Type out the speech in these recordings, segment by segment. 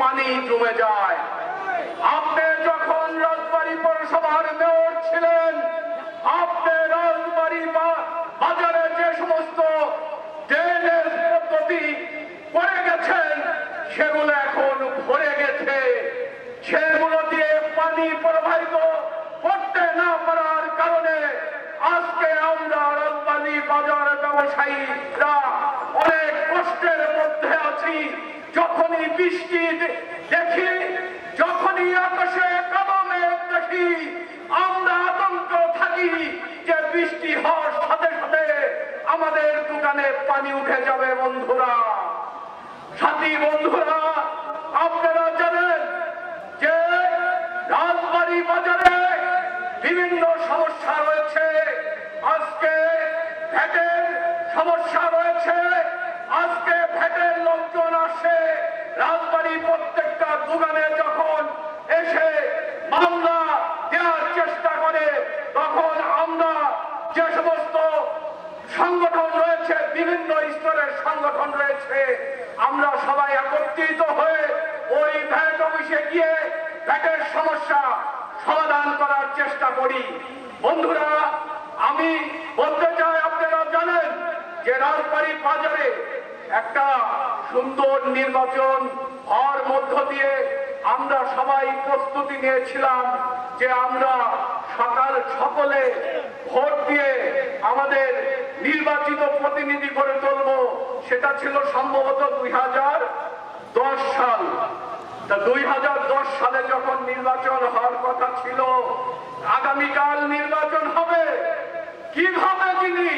পানি জমে যায়। আপনি যখন রাজবাড়ী পৌরসভার মেয়র ছিলেন, আপনি রাজবাড়ী বাজারে যে সমস্ত পদ্ধতি করে গেছেন, সেগুলো এখন ভরে গেছে। সেগুলো দিয়ে পানি প্রবাহিত করতে না পারার কারণে আজকে আমরা রাজধানী বাজার ব্যবসায়ীরা অনেক কষ্টের মধ্যে আছি। যখনই বৃষ্টি দেখি, যখনই আকাশে কদমে দেখি, আমরা আতঙ্ক থাকি যে বৃষ্টি হওয়ার সাথে সাথে আমাদের দোকানে পানি উঠে যাবে, বন্ধুরা। সাথী, বন্ধুরা, আপনারা জানেন যে রাজবাড়ী বাজারে বিভিন্ন সমস্যা রয়েছে। আজকে ভ্যাটের সমস্যা রয়েছে। আজকে ভ্যাটের লোকজন আসে, রাজবাড়ি প্রত্যেকটা দোকানে যখন এসে মামলা দেওয়ার চেষ্টা করে, তখন আমরা যে সমস্ত সংগঠন রয়েছে, বিভিন্ন স্তরের সংগঠন রয়েছে, আমরা সবাই একত্রিত হয়ে ওই ভ্যাট অফিসে গিয়ে ভ্যাটের সমস্যা সমাধান করার চেষ্টা করি। বন্ধুরা, আমি বলতে চাই, আপনারা জানেন যে রাজবাড়ি বাজারে একটা সুন্দর নির্বাচন হওয়ার মধ্য দিয়ে আমরা সবাই প্রস্তুতি নিয়েছিলাম যে আমরা সকাল সকলে ভোট দিয়ে আমাদের নির্বাচিত প্রতিনিধি করে তুলব। সেটা ছিল সম্ভবত দুই হাজার দশ সাল। তা দুই হাজার দশ সালে যখন নির্বাচন হওয়ার কথা ছিল, আগামীকাল নির্বাচন হবে। কীভাবে তিনি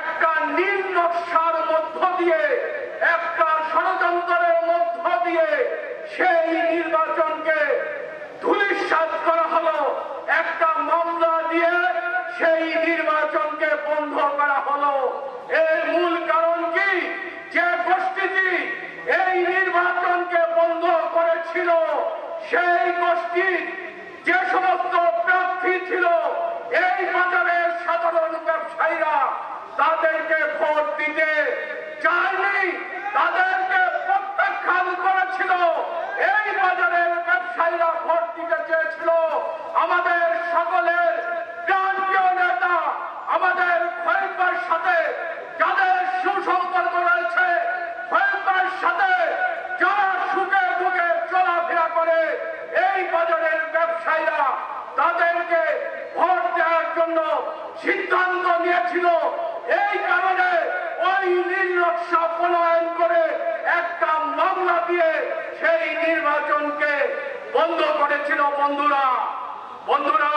একটা নীল নকশার মধ্য দিয়ে একটা ষড়যন্ত্রের মধ্য দিয়ে সেই নির্বাচনকে ধুলিসাৎ করা হলো। একটা মামলা দিয়ে সেই নির্বাচনকে বন্ধ করা হলো। এর মূল কারণ কি? যে গোষ্ঠীটি এই নির্বাচনকে বন্ধ করেছিল, সেই গোষ্ঠী যে সমস্ত প্রার্থী ছিল, এই বাজারের সাধারণ ব্যবসায়ীরা তাদেরকে ভোট দিতে চায়নি, তাদেরকে প্রত্যাখ্যান করেছিল। এই বাজারের ব্যবসায়ীরা ভোট দিতে চেয়েছিল। আমাদের সকলের প্রান্তীয় নেতা, আমাদের খরিদ্দার সাথে যাদের সুসম্পর্ক রয়েছে খরিদ্দার সাথে যারা সুখে দুঃখে চলাফেরা করে, এই বাজারের ব্যবসায়ীরা তাদেরকে ভোট দেওয়ার জন্য সিদ্ধান্ত নিয়েছিল এই কারণে ওই নির্লক্ষ্য প্রণয়ন করে একটা মামলা দিয়ে সেই নির্বাচনকে বন্ধ করেছিল বন্ধুরা। বন্ধুরা